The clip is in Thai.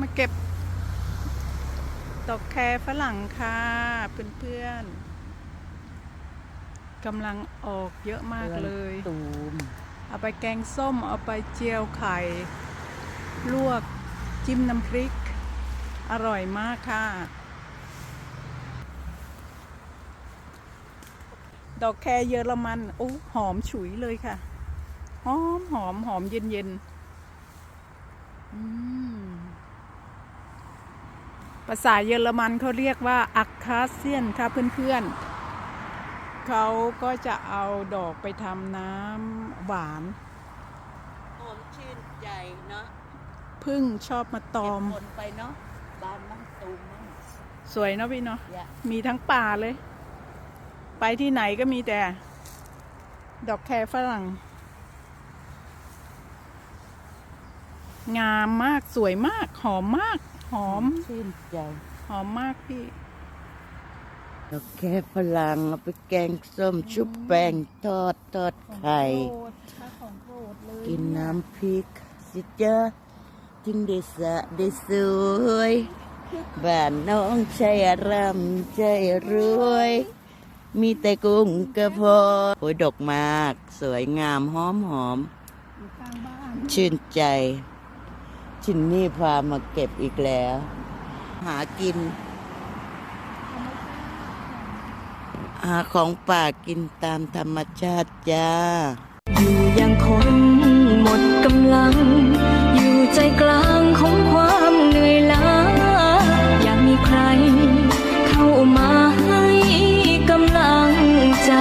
มาเก็บดอกแครฝรั่งค่ะเพื่อนๆกำลังออกเยอะมากเลยตูมเอาไปแกงส้ม เอาไปเจียวไข่ ลวกจิ้มน้ำพริก อร่อยมากค่ะ ดอกแครเยอรมันโอ้หอมฉุยเลยค่ะ หอมหอมหอมเย็นเย็นๆอืม ภาษาเยอรมันเขาเรียกว่าอักคาเซียนค่ะเพื่อนๆเขาก็จะเอาดอกไปทำน้ำหวานหอมชื่นใจเนาะพึ่งชอบมาตอมเก็บผลไปเนาะบานน้ำตูมมั่งสวยเนาะพี่เนาะอย่ามีทั้งป่าเลย ไปที่ไหนก็มีแต่ ดอกแครฝรั่ง งามมากสวยมากหอมมาก หอม ชื่นใจ หอมมากพี่ดอกแค่พลังเอาไปแกงส้มชุบแป้งทอดทอดไข่ ของโปรดเลยกินน้ำพริกสิจ้าจึงได้สะได้สวยบ้านน้องใจร่ำใจรวย มีแต่กุ้งกระพอโอ้ยดอกมาก สวยงามหอมหอม อยู่ข้างบ้าน ชื่นใจ ชินนี่พามาเก็บอีกแล้ว หากิน หาของป่ากินตามธรรมชาติจ้า อยู่อย่างคนหมดกำลัง อยู่ใจกลางของความเหนื่อยล้า อยากมีใครเข้ามาให้กำลังใจ